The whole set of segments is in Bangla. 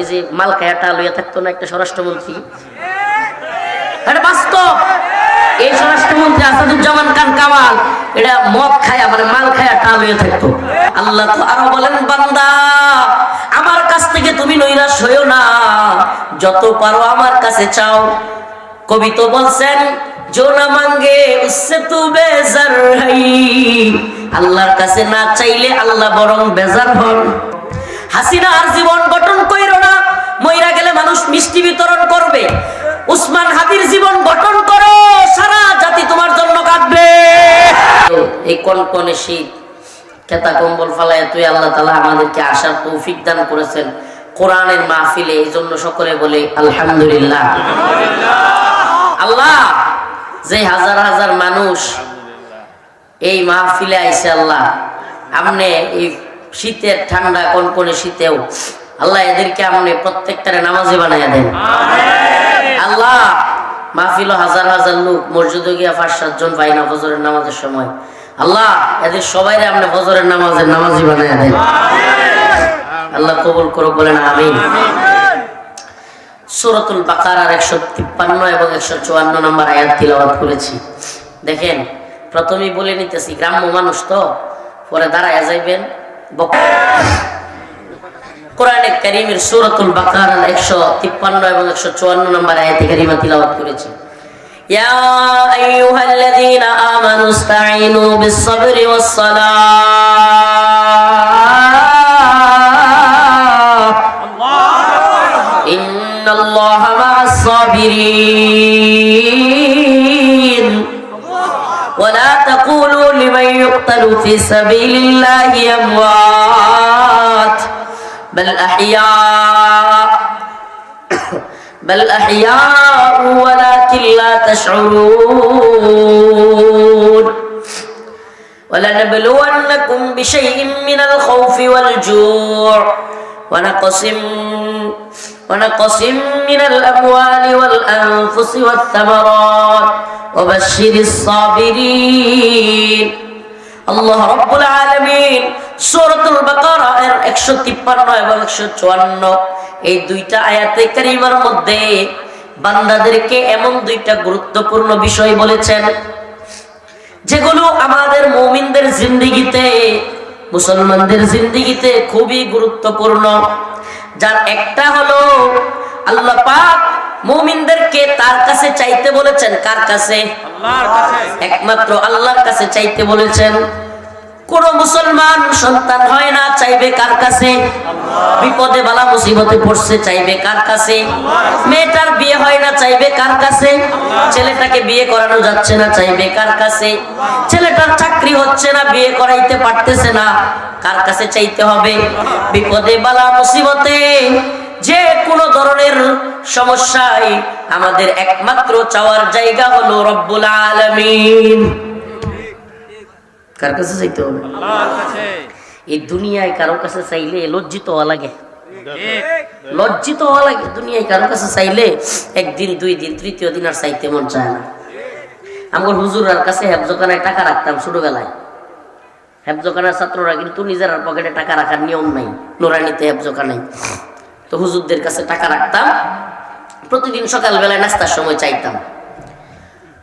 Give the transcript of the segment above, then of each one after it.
এই যে মাল খায়াটা লইয়া থাকতো না একটা স্বরাষ্ট্রমন্ত্রী। এই স্বরাষ্ট্রমন্ত্রী আসাদুজ্জামান খান কামাল, এটা মদ খায়া মানে মাল খায়া থাকতো। আল্লাহ তো আরও বলেন, বান্দা, আমার কাছ থেকে তুমি নৈরাশ হইও না। যত পারো আমার কাছে চাও। কবি তো বলছেন, জোনা মাঙ্গে উসে তু বেজার আল্লাহর কাছে না চাইলে আল্লাহ বরং বেজার হন। হাসিনা আর জীবন গঠন কইরো না, মইরা গেলে মানুষ মিষ্টি বিতরণ করবে। উসমান হাদির জীবন গঠন করো, সারা জাতি তোমার জন্য কাঁদবে। এই কনকনে শীত, কেতা কম্বল ফালায় তুই আল্লাহ তালা আমাদেরকে আসার তৌফিক দান করেছেন। কোরআনের মাহফিলে এই জন্য সকলে বলে, আলহামদুলিল্লাহ। আল্লাহ, যে হাজার হাজার মানুষ এই মাহফিলে আইসে আল্লাহ আপনি এই শীতের ঠান্ডা কনকনে শীতেও। আল্লাহ এদেরকে আপনি প্রত্যেকটারে নামাজে বানাইয়া দেন। আল্লাহ মাহফিল হাজার হাজার লোক মসজিদে গিয়া পাঁচ সাতজন পাই না ফজরের নামাজের সময়। আল্লাহ এদের সবাই আপনি ফজরের নামাজের নামাজি বানাইয়া দেন। আল্লাহ কবুল করো বলেন আমিন। সুরতুল বাকারার একশো তিপ্পান্ন এবং একশো চুয়ান্ন নম্বর আয়াত তিলাবাত করেছি। দেখেন প্রথমেই বলে নিতেছি গ্রাম্য মানুষ তো পরে দাঁড়ায় যাইবেন কোরআনে কারিমের সুরতুল বাকারার একশো তিপ্পান্ন এবং একশো চুয়ান্ন নম্বর আয়াতে কারিমা তিলাবাত করেছি يا أيها الذين آمنوا استعينوا بالصبر والصلاة إن الله مع الصابرين لمن يقتل في سبيل الله أموات. بل أحياء بل أحياء ولكن لا تشعرون. ولنبلونكم بشيء من الخوف والجوع. ونقص ونقص من الأموال والأنفس والثمرات. وبشر الصابرين আল্লাহ রব্বুল আলামিন সূরাতুল বাকারা এর 153 এবং 154 এই দুইটা আয়াতে কারিমার মধ্যে বান্দাদেরকে এমন দুইটা গুরুত্বপূর্ণ বিষয় বলেছেন যেগুলো আমাদের মুমিনদের জিন্দেগিতে মুসলমানদের জিন্দেগিতে খুবই গুরুত্বপূর্ণ যার একটা হলো আল্লাহ পাক মুমিনদেরকে তার কাছে চাইতে বলেছেন কার কাছে? একমাত্র আল্লাহর কাছে চাইতে বলেছেন। কোন মুসলমান সন্তান হয় না চাইবে কার কাছে? বিপদে বালা মুসিবতে পড়ছে চাইবে কার কাছে? মেয়েটার বিয়ে হয় না চাইবে কার কাছে? ছেলেটাকে বিয়ে করানো যাচ্ছে না চাইবে কার কাছে? ছেলেটার চাকরি হচ্ছে না বিয়ে করাইতে পারতেছে না কার কাছে চাইতে হবে? বিপদে বালা মুসিবতে যে কোনো ধরনের সমস্যায় আমাদের একমাত্র চাওয়ার জায়গা হলো রব্বুল আলামিন। কার কাছে চাইতে হবে? এই দুনিয়ায় কারও কাছে চাইলে লজ্জিত হওয়া লাগে। লজ্জিত হওয়া লাগে দুনিয়ায় কারও কাছে চাইলে একদিন দুই দিন তৃতীয় দিন আর চাইতে মন চায় না। আমার হুজুরার কাছে হেফজোখানায় টাকা রাখতাম ছোটবেলায়। হেফজোখানার ছাত্ররা কিন্তু নিজের পকেটে টাকা রাখার নিয়ম নাই নোরানিতে হেফজোখানায়। তো হুজুরদের কাছে টাকা রাখতাম। প্রতিদিন সকালবেলায় নাস্তার সময় চাইতাম।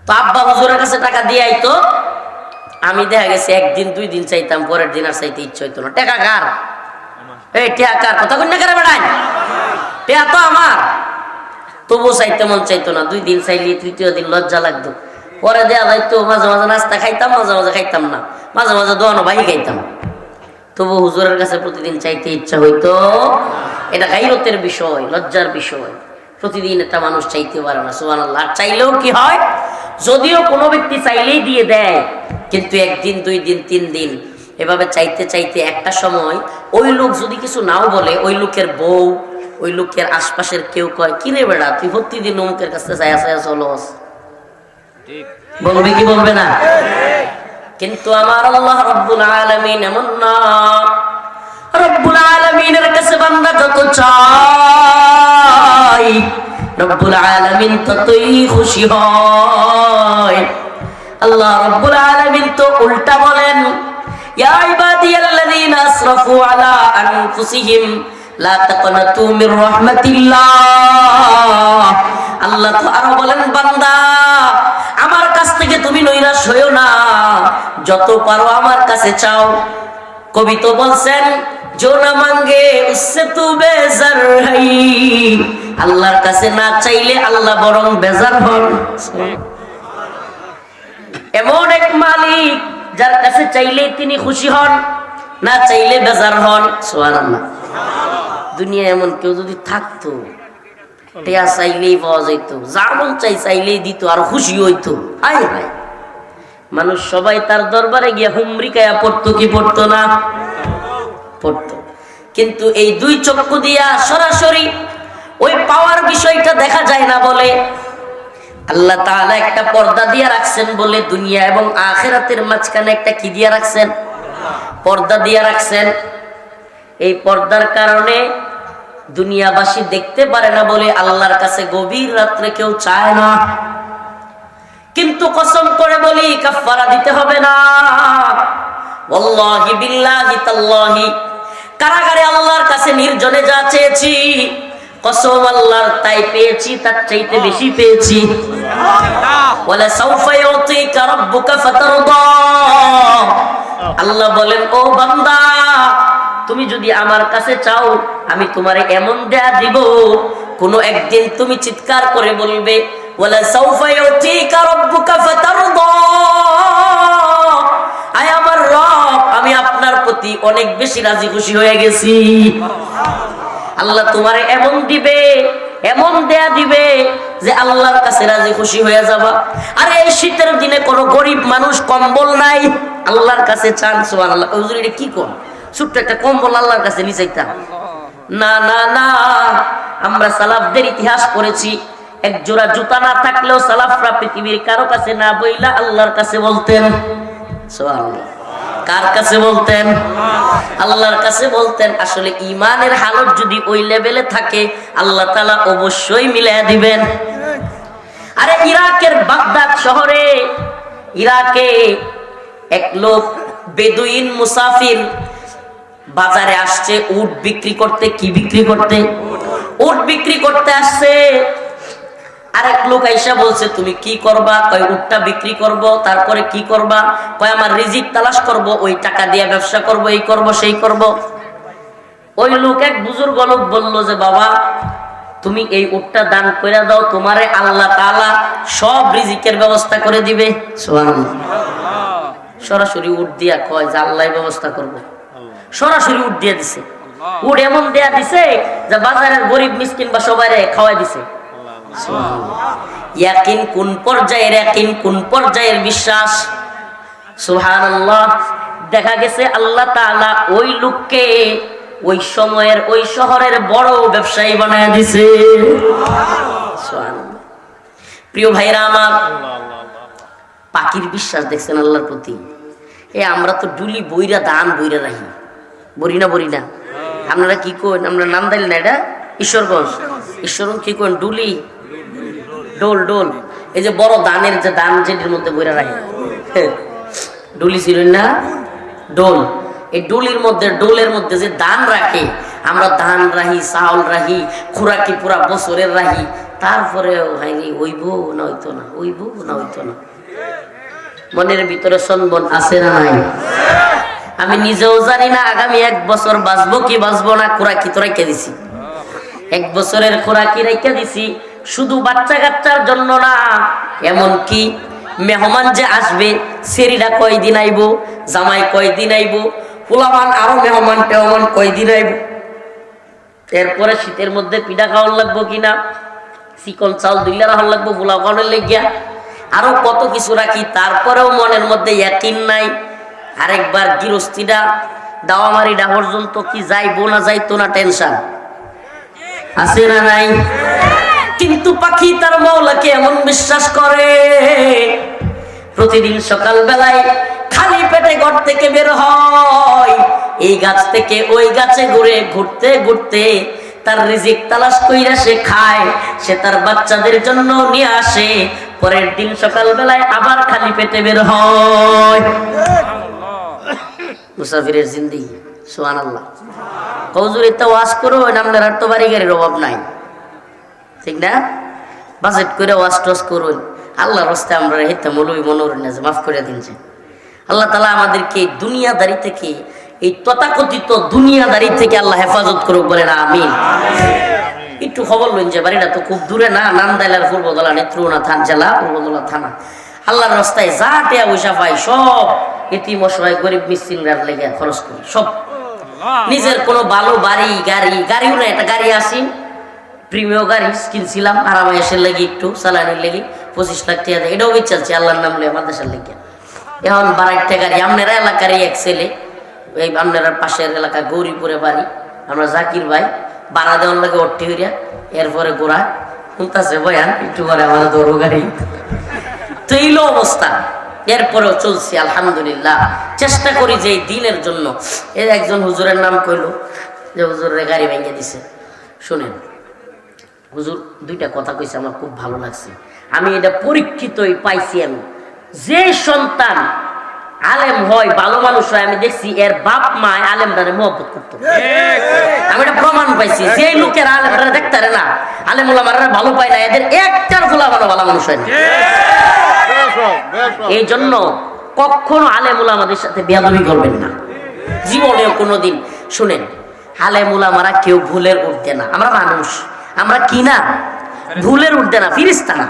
তো আব্বা হুজুরের কাছে টাকা দিয়ে আইতো। আমি দেখা গেছে একদিন, দুই দিন চাইতাম, পরের দিন আর চাইতে ইচ্ছে হইতো না। টেকা কার? এই টেকা কার? কথা কন্যা কারে বেড়াই? টেকা তো আমার। তবুও চাইতে মন চাইতো না। দুই দিন চাইলে তৃতীয় দিন লজ্জা লাগতো। পরে দেয়া যাইতো, মাঝে মাঝে নাস্তা খাইতাম, মাঝে মাঝে খাইতাম না। মাঝে মাঝে দোয়ানো বাহি খাইতাম। তবু হুজুরের কাছে প্রতিদিন চাইতে ইচ্ছা হইতো। এটা গাইরতের বিষয় লজ্জার বিষয়। প্রতিদিন একটা মানুষ চাইতে পারে না সুবান আল্লাহ চাইলেও কি হয়? যদিও কোনো ব্যক্তি চাইলেই দিয়ে দেয় কিন্তু একদিন দুই দিন তিন দিন এভাবে চাইতে চাইতে একটা সময় ওই লোক যদি কিছু নাও বলে ওই লোকের বউ ওই লোকের আশপাশের কেউ কয় কিরে বেড়া তুই প্রতিদিন অমুকের কাছে চায়া চায়া চলস? বলবে কি বলবে না? কিন্তু আমার আল্লাহ রব্বুল আলামিন এমন না। রব্বুল আলামিনের কাছে বান্দা যত চাই রব্বুল আলামিন ততই খুশি হয়। আল্লাহ রব্বুল আলামিন তো উল্টা বলেন, ইয়া ইবাদিয়াল্লাযীনা আসরাফু আলা আনফুসিহিম, লা তাকনাতু মির রাহমাতিল্লাহ। আল্লাহ তো আরও বলেন, বান্দা, আমার কাছ থেকে তুমি নৈরাশ হইও না। যত পারো আমার কাছে চাও। কবি তো বলছেন মাঙ্গে উসে তু বেজার আল্লাহর কাছে না চাইলে আল্লাহ বরং বেজার হন। এমন এক মালিক, যার কাছে চাইলে তিনি খুশি হন, না চাইলে বেজার হন। সোহান দুনিয়া এমন কেউ যদি থাকতো টেয়া চাইলেই পাওয়া যেত যা মন চাই, চাইলেই দিত, আর খুশি হইতো। হাই হাই মানুষ সবাই তার দরবারে গিয়ে হুমরিকায়া পড়তো কি পড়তো না? পড়তো। কিন্তু এই দুই চক্ষু দিয়া সরাসরি ওই পাওয়ার বিষয়টা দেখা যায় না বলে। আল্লাহ তাআলা একটা পর্দা দিয়ে রাখছেন বলে দুনিয়া এবং আখেরাতের মাঝখানে একটা কি দিয়ে রাখছেন? পর্দা দিয়ে রাখছেন। এই পর্দার কারণে দুনিয়াবাসী দেখতে পারে না বলে আল্লাহর কাছে গভীর রাত্রে কেউ চায় না। কিন্তু কসম করে বলি কাফারা দিতে হবে না। কারাগারে আল্লাহর কাছে নির্জনে যা চেয়েছি, কসম আল্লাহর তাই পেয়েছি, তার চাইতে বেশি পেয়েছি। ওয়ালা সাউফা ইউতিকা রাব্বুকা আল্লাহ বলেন, ও বান্দা তুমি যদি আমার কাছে চাও, আমি তোমারে এমন দেয়া দিব, কোন একদিন তুমি চিৎকার করে বলবে আমি আপনার প্রতি অনেক বেশি রাজি খুশি হয়ে গেছি। আল্লাহ তোমারে এমন দিবে, এমন দেয়া দিবে যে আল্লাহর কাছে রাজি খুশি হয়ে যাবা। আরে এই শীতের দিনে কোনো গরিব মানুষ কম্বল নাই? আল্লাহর কাছে চান সোয়ান আল্লাহ কি কম ছোট্ট একটা কম্বল আল্লাহর কাছে নিচাইতাম না না না, আমরা সালাফদের ইতিহাস পড়েছি। এক জোড়া জুতা না থাকলেও সালাফরা পৃথিবীর কারও কাছে না বইলা আল্লাহর কাছে বলতেন। কার কাছে বলতেন? আল্লাহর কাছে বলতেন। আসলে ইমানের হালত যদি ওই লেভেলে থাকে, আল্লাহ তালা অবশ্যই মিলাই দিবেন। আরে ইরাকের বাগদাদ শহরে, ইরাকে এক লোক বেদুইন মুসাফির বাজারে আসছে, উট বিক্রি করতে, কি বিক্রি করতে? উট বিক্রি করতে আসছে। আরেক লোক আইসা বলছে, তুমি কি করবা? কয়, উটটা বিক্রি করব, তারপরে কি করবা? কয়, আমার রিজিক তালাশ করব, ওই টাকা দিয়ে ব্যবসা করব, এই করব, সেই করব। ওই লোক এক বুজুর্গ লোক বলল যে, বাবা, তুমি এই উটটা দান করে দাও, তোমারে আল্লাহ তাআলা সব রিজিকের ব্যবস্থা করে দিবে। সরাসরি উট দিয়া কয় যে আল্লাহ ব্যবস্থা করবে। সরাসরি উট দিয়ে দিছে। উট এমন দেয়া দিছে যে বাজারের গরিব মিসকিন বা সবাই খাওয়াই দিছে। কোন পর্যায়ের, ইয়াকিন কোন পর্যায়ের বিশ্বাস? সুবহানাল্লাহ, দেখা গেছে আল্লাহ তাআলা ওই লোককে ওই সময়ের, ওই শহরের বড় ব্যবসায়ী বানায় দিছে। প্রিয় ভাইরা আমার, পাখির বিশ্বাস দেখছেন আল্লাহর প্রতি? এ আমরা তো ডুলি বইরা দান বইরা রাখি। বরি না বরি না। আপনারা কি করেন আমরা নাম দিলেন না এটা? ঈশ্বরগঞ্জ। ঈশ্বরগঞ্জ কি করেন ডুলি। ডোল ডোল। এই যে বড় দানের যে দান যেটির মধ্যে বইরা রাখে। হ্যাঁ, ডুলি ছিল না? ডোল। এই ডুলির মধ্যে ডোলের মধ্যে যে দান রাখে আমরা ধান রাহি চাউল রাহি খুরাকি পুরা বছরের রাহি তারপরে হয়নি ওইব না হইতো না ওইব না হইতো না। মনের ভিতরে সনবন আছে না নাই? আমি নিজেও জানি না আগামী এক বছর বাঁচবো কি বাঁচবো না, খুরাকি তো রেখে দিছি। এক বছরের খোরাকি রেখে দিছি, শুধু বাচ্চা কাচ্চার জন্য না এমন কি মেহমান যে আসবে সেরিরা কয়দিন আইব, জামাই কয়দিন আইব পোলামান আরও মেহমান টেহমান কয়দিন আইব। এরপরে শীতের মধ্যে পিঠা খাওয়ার লাগবো কিনা চিকন চাল দুইলা রাখার লাগবো পোলা খাওয়ানোর লেগিয়া। আরও কত কিছু রাখি, তারপরেও মনের মধ্যে ইয়াকিন নাই। আরেকবার গৃহস্থিটা দাওয়ামারিটা পর্যন্ত কি যাইবো না যাইতো না টেনশন। আছে না নাই? কিন্তু পাখি তার মাওলাকে এমন বিশ্বাস করে। প্রতিদিন সকাল বেলায় খালি পেটে ঘর থেকে বের হয়। এই গাছ থেকে ওই গাছে ঘুরে ঘুরতে ঘুরতে তার রিজিক তালাশ কইরা সে খায়। সে তার বাচ্চাদের জন্য নিয়ে আসে। পরের দিন সকাল বেলায় আবার খালি পেটে বের হয়। মুসাফিরের জিন্দি সোহান আল্লাহ হজুর এতে ওয়াজ করো আপনার আর তো বাড়ি গাড়ির অভাব নাই। ঠিক না? বাজেট করে ওয়াজ টস করুন। আল্লাহ রস্তে আমরা হেতে মৌলবী মনোরণ আছে মাফ করে দিনছে আল্লাহ তালা আমাদেরকে এই দুনিয়াদারি থেকে এই তথাকথিত দুনিয়াদারি থেকে আল্লাহ হেফাজত করুক বলেন আমিন। একটু খবর লইন যে বাড়িটা তো খুব দূরে না নান্দাইলার পূর্বদলা নেত্রুনা থান জেলা পূর্বদলা থানা। আল্লাহর রাস্তায় যা টেয়া পয়সা পাই সব এটিম অসহায় গরিব মিসকিনরার লেগে খরচ করি সব। নিজের কোনো ভালো বাড়ি গাড়ি গাড়িও না একটা গাড়ি আসি প্রিমিয় গাড়ি কিনছিলাম আরামে এসে লেগে একটু চালানোর লেগে পঁচিশ লাখ টাকা দেয়। এটাও চলছে আল্লাহর নাম লে মাদ্রাসার লেগে। এখন বারাইটা গাড়ি আপনারা এলাকারই এক ছেলে এই আপনার পাশের এলাকা গৌরীপুরে বাড়ি আমরা জাকির ভাই বাড়া দেওয়ার লাগে অট্টি হইয়া এরপরে গোড়া শুনতেছে বয়ান একটু পরে আমার দৌড় গাড়ি তো এইলো অবস্থা। এরপরেও চলছি আলহামদুলিল্লাহ। চেষ্টা করি যে এই দিনের জন্য। এর একজন হুজুরের নাম কইলো যে হুজুরের গাড়ি ভেঙে দিছে। শুনেন হুজুর দুইটা কথা কইছে আমার খুব ভালো লাগছে। আমি এটা পরীক্ষিতই পাইছি আমি। যে সন্তান আলেম হয় ভালো মানুষ হয় আমি দেখছি এর বাপ মা আলেম দ্বারে মহব্বত করতো। আমি এটা প্রমাণ পাইছি যে লোকের আলেম দ্বারা দেখতে না আলেম ওলামারা ভালো পায় না এদের একটার ফুলা ভালো ভালো মানুষ হয় না। এই জন্য কখনো আলেমুল আমাদের সাথে বেয়াদবি করবেন না। জীবনেও কোনোদিন শুনেন আলেমুল আমারা কেউ ভুলের উঠতে না। আমরা মানুষ আমরা কি না? ভুলের উঠতে না ফিরিস্তা না।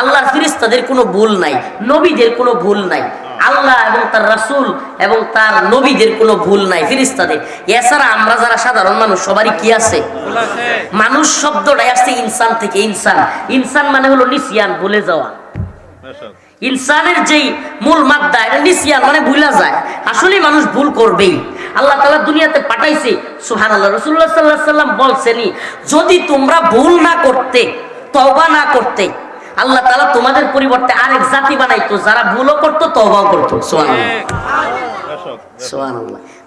আল্লাহর ফিরিস্তাদের কোনো ভুল নাই নবীদের কোনো ভুল নাই। আল্লাহ এবং তার রাসুল এবং তার নবীদের কোনো ভুল নাই ফিরিস্তাদের। এছাড়া আমরা যারা সাধারণ মানুষ সবারই কি আছে? মানুষ শব্দটাই আসছে ইনসান থেকে ইনসান। ইনসান মানে হলো নিসিয়ান ভুলে যাওয়া। ইনসানের যেই মূল মাদ্দা, এটা নিসিয়ান মানে ভুলা যায়। আসলে মানুষ ভুল করবেই। আল্লাহ তালা দুনিয়াতে পাঠাইছে সুহান আল্লাহ রসুল্লাহ সাল্লাহ সাল্লাম বলছেনি যদি তোমরা ভুল না করতে তবা না করতে, আল্লাহ তালা তোমাদের পরিবর্তে আরেক জাতি বানাইতো, যারা ভুলও করতো তবাও করতো। সোহান।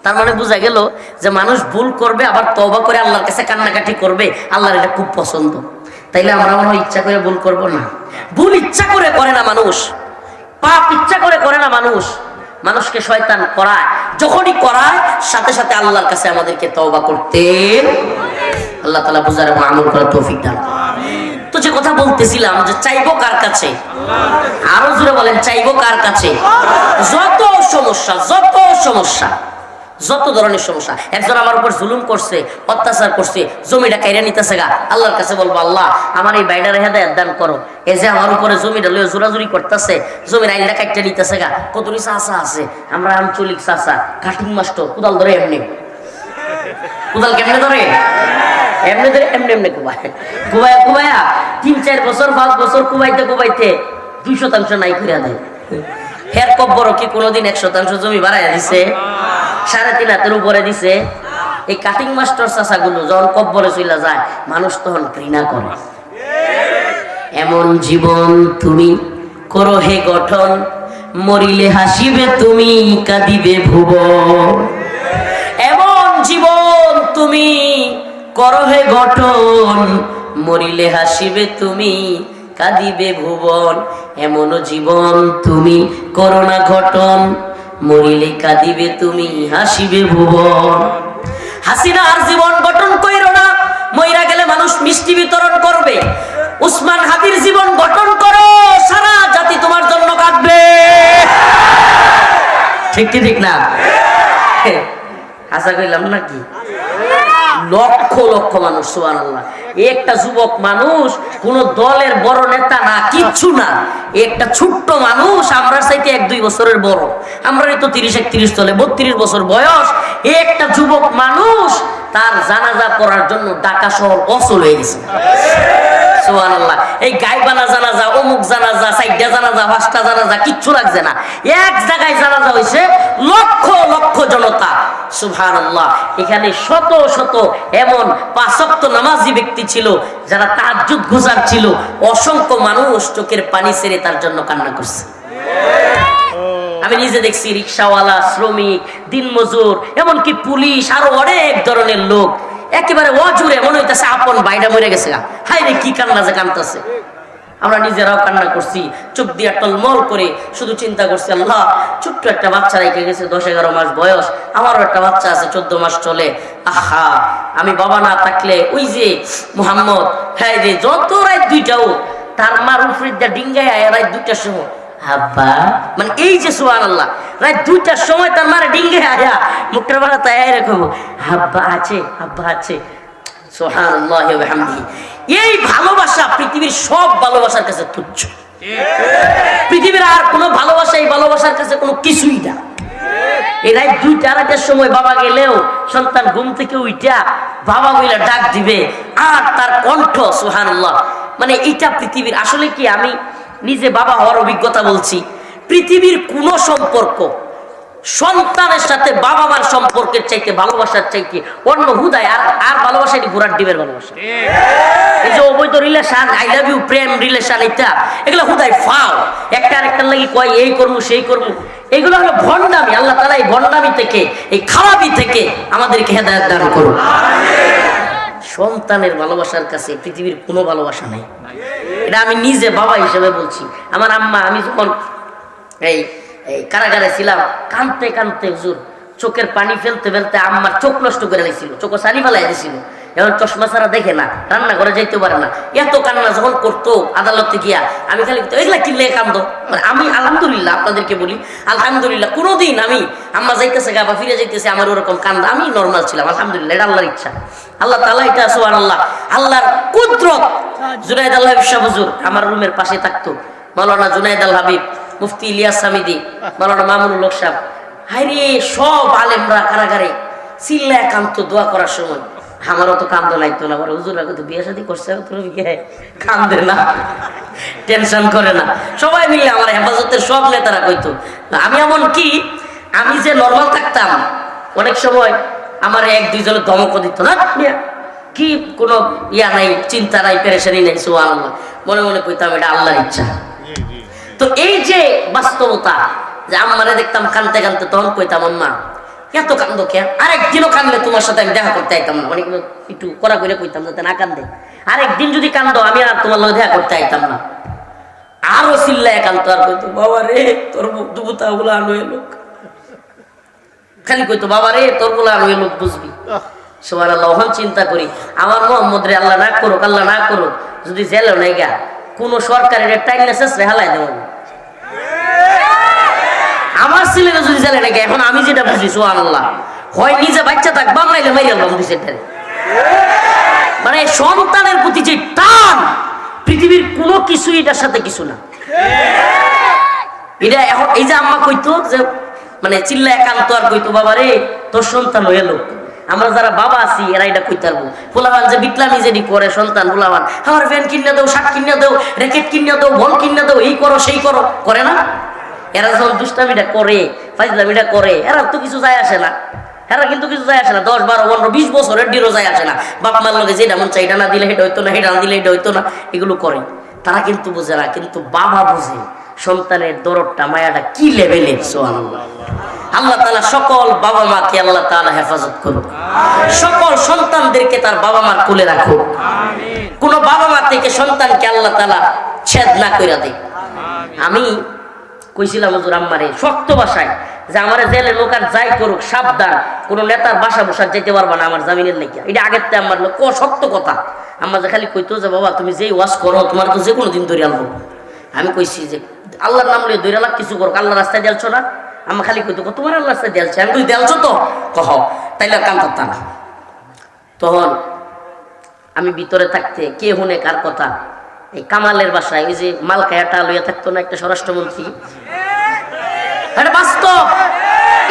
তার মানে বোঝা গেল যে মানুষ ভুল করবে, আবার তবা করে আল্লাহর কাছে কান্নাকাটি করবে, আল্লাহর এটা খুব পছন্দ। তাইলে আমরা মনে ইচ্ছা করে ভুল করব না। ভুল ইচ্ছা করে করে না মানুষ। পাপ ইচ্ছা করে করে না মানুষ। মানুষকে শয়তান করায়। যখনই করায়, সাথে সাথে আল্লাহর কাছে আমাদেরকে তওবা করতে। আল্লাহ তালা বুঝার এবং আমল করার তৌফিক দান। তো যে কথা বলতেছিলাম যে চাইব কার কাছে? আরও জোরে বলেন, চাইব কার কাছে? যত সমস্যা যত সমস্যা। যত ধরনের সমস্যা, একজন আমার উপর জুলুম করছে, অত্যাচার করছে, জমিটা কাইরা নিতেছে গা। আল্লাহর কাছে বলব, আল্লাহ, আমার এই বাইডার হেদায়ত দান করো। এই যে আমার উপরে জমিটা লইয়া জোরাজুরি করতেছে, জমির আইনটা কাইটা নিতেছে গা। কতরি চাষা আছে? আমরা আঞ্চলিক চাষা কাটিং মাস্টার, কোদাল ধরে এমনি। কোদাল কেমনে ধরে? এমনি ধরে, এমনি এমনি কুবায়। কুবায়া কুবায়া, তিন, চার বছর, পাঁচ বছর কুবাইতে কুবাইতে দুই শতাংশ নাই করিয়া দেয়। হের কব্বর কি কোনোদিন এক শতাংশ জমি বাড়াইয়া দিছে? সাড়ে তিন হাতের উপরে দিছে। এই কাটিং মাস্টার চাষাগুলো যখন কব্বরে চলে যায়, মানুষ তখন ঘৃণা করে। এমন জীবন তুমি করো হে গঠন, মরিলে হাসিবে তুমি, কাঁদিবে ভুব এমন জীবন তুমি করো হে গঠন, মরিলে হাসিবে তুমি, কাঁদিবে ভুবন। এমন জীবন তুমি করো না ঘটন মরিলে কাঁদিবে তুমি, হাসিবে ভুবন। হাসিনা আর জীবন গঠন কইরো না, মইরা গেলে মানুষ মিষ্টি বিতরণ করবে। উসমান হাদির জীবন গঠন করো, সারা জাতি তোমার জন্য কাঁদবে। ঠিক ঠিক না? আশা করিলাম নাকি? লক্ষ লক্ষ মানুষ সোহান আল্লাহ একটা যুবক মানুষ, কোন দলের বড় নেতা না, কিচ্ছু না। একটা ছোট্ট মানুষ আমরা চাইতে এক দুই বছরের বড়। আমরা তো তিরিশ, একত্রিশ চলে, বত্রিশ বছর বয়স। একটা যুবক মানুষ, তার জানাজা করার জন্য ঢাকা শহর অচল হয়ে গেছে। এই জানাজা, অমুক জানাজা, সাইডা জানাজা জানাজা, কিচ্ছু লাগছে না। এক জায়গায় জানাজা হয়েছে লক্ষ লক্ষ জনতা। এখানে শত শত এমন পাঁচক্ত নামাজি ব্যক্তি ছিল, যারা তাজ্জুদ গুজার ছিল। অসংখ্য মানুষ চোখের পানি ছেড়ে তার জন্য কান্না করছে। আমি নিজে দেখছি রিক্সাওয়ালা, শ্রমিক, দিনমজুর, এমনকি পুলিশ, আরও অনেক ধরনের লোক। একেবারে অজুরে মনে হইতেছে আপন বাইটা মরে গেছে। হাই রে, কি কান্না যে কান্দতেছে আমরা নিজেরাও কান্না করছি চোখ দিয়ে টলমল করে শুধু চিন্তা করছি, আল্লাহ, ছোট্ট একটা বাচ্চা রেখে গেছে দশ এগারো মাস বয়স, আমারও একটা বাচ্চা আছে, চোদ্দ মাস চলে আহা, আমি বাবা না থাকলে ওই যে মোহাম্মদ হ্যাঁ যে যত রাত দুইটাও তার মার উপরে ডিঙ্গায় আয় রাত দুইটার সময় আব্বা। মানে এই যে সোহান আল্লাহ রাত দুইটার সময় তার মারে ডিঙ্গে আয়া মুখটার বেলা তাই রেখো আব্বা আছে আব্বা আছে। সোহান আল্লাহ এই ভালোবাসা পৃথিবীর সব ভালোবাসার কাছে তুচ্ছ। পৃথিবীর আর কোনো ভালোবাসা এই ভালোবাসার কাছে কোনো কিছুই না। এই রাত দুইটা আড়াইটার সময় বাবা গেলেও সন্তান ঘুম থেকে উইটা বাবা বইলা ডাক দিবে, আর তার কণ্ঠ সোহান মানে এটা পৃথিবীর, আসলে কি আমি নিজে বাবা হওয়ার অভিজ্ঞতা বলছি। পৃথিবীর কোনো সম্পর্ক, সন্তানের সাথে বাবা মার সম্পর্কের চাইতে ভালোবাসার চাইতে অন্য হুদায় আর আর ভালোবাসা এটি ঘোরার ডিমের ভালোবাসা। এই যে অবৈধ রিলেশন আই লাভ ইউ প্রেম রিলেশন এটা এগুলো হুদায় ফাও। একটা আরেকটার লাগি কয়, এই করব, সেই করব। এগুলো হলো ভণ্ডামি, আল্লাহ তালা এই ভণ্ডামি থেকে, এই খারাপি থেকে আমাদেরকে হেদায়ত দান করুন। সন্তানের ভালোবাসার কাছে পৃথিবীর কোনো ভালোবাসা নেই। এটা আমি নিজে বাবা হিসেবে বলছি। আমার আম্মা, আমি যখন এই কারাগারে ছিলাম, কানতে কানতে হুজুর, চোখের পানি ফেলতে ফেলতে আম্মার চোখ নষ্ট করে নিয়েছিল চোখ সানি ফেলাই দিয়েছিল এখন চশমা ছাড়া দেখে না রান্না করে যাইতে পারে না। এত কান্না যখন করতো আদালতে গিয়া, আমি খালি এগুলা কিনলে কান্দ? আমি আলহামদুলিল্লাহ আপনাদেরকে বলি, আলহামদুলিল্লাহ, কোনোদিন আমি, আম্মা যাইতেছে গা বা ফিরে যাইতেছে, আমার ওরকম কান্দা আমি নর্মাল ছিলাম, আলহামদুলিল্লাহ, এটা আল্লাহর ইচ্ছা। আল্লাহ তালা এটা সোহান আল্লাহ আল্লাহর কুদরত। জুনাইদ আল্লাহ বিশ্বাস হুজুর, আমার রুমের পাশে থাকতো। মাওলানা জুনাইদ আল হাবিব, মুফতি ইলিয়াস সামিদি, মাওলানা মামুনুল লোক সাহেব। হাইরে সব আলেমরা কারাগারে চিল্লা কান্ত দোয়া করার সময়। আমারও তো কান্দ লাগতো না। বলে হুজুর আগে তো বিয়ে শাদী করছে কান্দে না টেনশন করে না। সবাই মিলে আমার হেফাজতের সব নেতারা কইতো। আমি এমন কি আমি যে নর্মাল থাকতাম অনেক সময় আমার এক দুইজনের ধমক দিত না কি কোনো ইয়া নাই চিন্তা নাই পেরেশানি নাই সোয়াল মনে মনে কইতাম এটা আল্লাহর ইচ্ছা। তো এই যে বাস্তবতা যে আম্মারে দেখতাম কানতে কানতে তখন কইতাম আম্মা এত কান্দ কে আরেকদিনও কানলে তোমার সাথে আমি দেখা করতে আইতাম না। অনেক একটু করা করে কইতাম যাতে না কান্দে। আরেকদিন যদি কান্দো আমি আর তোমার লগে দেখা করতে আইতাম না। আরও চিল্লায় কান্দতো আর কইতো বাবা রে তোর দুবুতা গুলো আনো লোক। খালি কইতো বাবা রে তোরগুলো আনো লোক বুঝবি? সবার আল্লাহ চিন্তা করি আমার মোহাম্মদ রে আল্লাহ না করুক আল্লাহ না করুক যদি জেলেও নাই গা কোন সরকারের টাইম নেসেস রে হালাই দেবো আমার ছেলেরা যদি জেলে নাকি, এখন আমি যেটা বুঝি সোহান আল্লাহ হয় নিজে বাচ্চা থাক, বাংলাইলে মারি আল্লাহ দুই মানে সন্তানের প্রতি যে টান, পৃথিবীর কোনো কিছু এটার সাথে কিছু না। এটা এখন, এই যে আম্মা কইতো যে মানে চিল্লা একান্ত আর কইতো, বাবা রে, তোর সন্তান হয়ে লোক। আমরা যারা বাবা আছি, এরা এটা কইতে পারব। যে বিটলামি যেটি করে সন্তান পোলাবান আমার ভ্যান কিনে দাও, শার্ট কিনে দাও কিনে বল কিনে দাও, এই করো, সেই করো। করে না? এরা যখন দুষ্টামিটা করে ফাইজলামিটা করে এরা তো কিছু যায় আসে না। এরা কিন্তু কিছু যায় আসে না। দশ বারো পনেরো বিশ বছরের ডিরো যায় আসে না। বাবা মার লগে যেটা মন চাই এটা না দিলে এটা হইতো না এটা না দিলে এটা হইতো না। এগুলো করে। তারা কিন্তু বুঝে না কিন্তু বাবা বুঝে সন্তানের দরদটা মায়াটা কি লেভেলের সোহান আল্লাহ তালা সকল বাবা মাকে আল্লাহ তালা হেফাজত করুক। সকল সন্তানদেরকে তার বাবা মার কোলে রাখুক। কোন বাবা মা থেকে সন্তানকে আল্লাহ তালা ছেদ না করে দেয় আমি কইছিলাম হুজুর আম্মারে শক্ত বাসায় যে আমার জেলে লোক আর যাই করুক সাবধান। কোন নেতার বাসা বসা যেতে পারবা না আমার জামিনের লেগে এটা আগের থেকে আমার লোক শক্ত কথা। আমার যে খালি কইতো যে বাবা তুমি যেই ওয়াশ করো তোমার তো যে কোনো দিন ধরে আনব। আমি কইছি যে আল্লাহর নাম লিয়ে লাখ কিছু করো। আল্লাহ রাস্তায় দেলছো না? আমার খালি কইতো "কো, তোমার আল্লাহ রাস্তায় দেলছে? আমি কই দেলছো তো? কহ তাইলে আর কান থাকতা না। তখন আমি ভিতরে থাকতে কে হুনে কার কথা এই কামালের বাসায় ওই যে মাল খায়াটা লইয়া থাকতো না একটা স্বরাষ্ট্রমন্ত্রী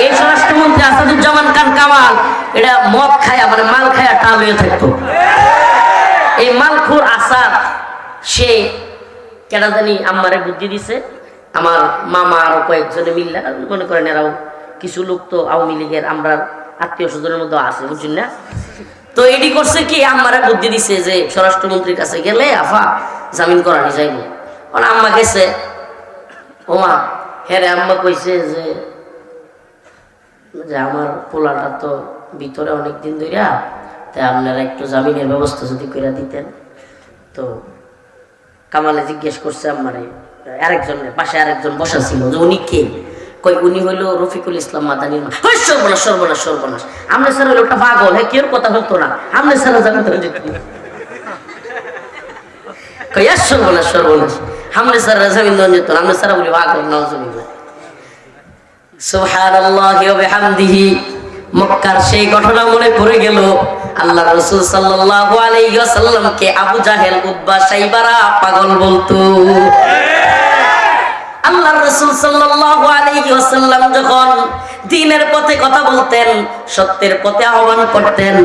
এই স্বরাষ্ট্রমন্ত্রী আসাদুজ্জামান কামাল, এটা মদ মানে মাল থাকতো। এই মালখুর সে কেনা জানি আম্মারে বুদ্ধি দিছে। আমার মামা আরও কয়েকজনে মিললে, মনে করেন এরাও কিছু লোক তো আওয়ামী লীগের আমরা আত্মীয় স্বজনের মধ্যে আছে, বুঝছেন না? তো এটি করছে কি, আম্মারে বুদ্ধি দিছে যে স্বরাষ্ট্রমন্ত্রীর কাছে গেলে আফা জামিন করানি যাইব। কারণ আম্মা গেছে, ওমা হ্যাঁ রে আম্মা কইছে যে আমার পোলাটা তো ভিতরে অনেক দিন ধরিয়া তাই আপনারা একটু জামিনের ব্যবস্থা যদি করে দিতেন। তো কামালে জিজ্ঞেস করছে আমারে আরেকজন পাশে আরেকজন বসা ছিল, যে উনি কে? কই উনি হইল রফিকুল ইসলাম মাদানির মা। সর্বনাশ সর্বনাশ সর্বনাশ। আমনে স্যার হলো একটা পাগল হ্যাঁ কেউ কথা বলতো না? আমনে স্যার যাবেন তো যেত কই, আর সর্বনাশ সর্বনাশ। আমনে স্যার জামিন যেত আমনে স্যার বলি পাগল নজমিল্লাহ সুবহানাল্লাহি ওয়া বিহামদিহি, মক্কার সেই ঘটনা মনে পড়ে গেল, আল্লাহ রাসূল সাল্লাল্লাহু আলাইহি ওয়াসাল্লামকে আবু জাহেল, উতবা, সাইবারা পাগল বলতো। আল্লাহ রাসূল সাল্লাল্লাহু আলাইহি ওয়াসাল্লাম যখন দ্বীনের পথে কথা বলতেন, সত্যের পথে আহ্বান করতেন,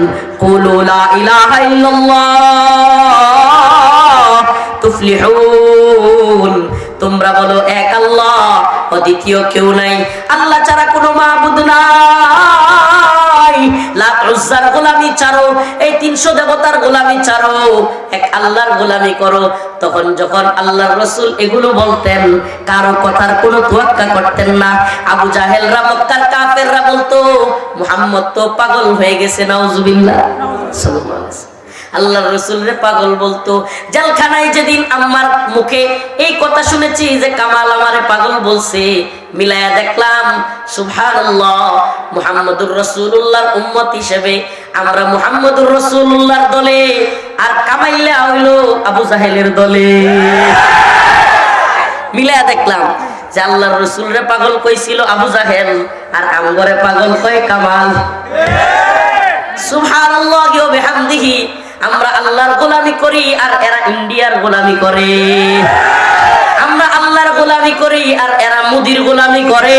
কুলু লা ইলাহা ইল্লাল্লাহ। তুফলিহুন। তোমরা বলো, এক আল্লাহ ও দ্বিতীয় কেউ নাই। আল্লাহ ছাড়া কোনো মাবুদ নাই। গোলামি ছাড়ো, এই তিনশো দেবতার গোলামি ছাড়ো, এক আল্লাহর গোলামি করো। তখন যখন আল্লাহর রসুল এগুলো বলতেন, কারও কথার কোনো তোয়াক্কা করতেন না। আবু জাহেলরা, মক্কার কাফেররা বলতো, মুহাম্মদ তো পাগল হয়ে গেছে, নাউজুবিল্লাহ। সাল্লাল্লাহু আলাইহি। আল্লাহ রসুলের পাগল বলতো জেলখানায় যেদিন আমার মুখে এই কথা শুনেছি যে কামাল আমারে পাগল বলছে মিলায়া দেখলাম সুবহানাল্লাহ মুহাম্মদুর রাসূলুল্লাহর উম্মত হিসেবে আমরা মুহাম্মদুর রাসূলুল্লাহর দলে আর কামাইলা হইল আবু জাহেলের দলে। মিলায়া দেখলাম যে আল্লাহর রসুলরে পাগল কইছিল আবু জাহেল আর আমগরে পাগল কয় কামাল। সুবহানাল্লাহি ওয়া বিহামদিহি আমরা আল্লাহর গোলামি করি আর এরা ইন্ডিয়ার গোলামি করে। আমরা আল্লাহর গোলামি করি আর এরা মুদির গোলামি করে।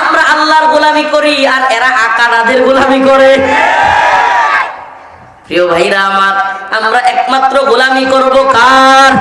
আমরা আল্লাহর গোলামি করি আর এরা আকারাদের গোলামি করে। প্রিয় ভাইরা আমার, আমরা একমাত্র গোলামি করব কার?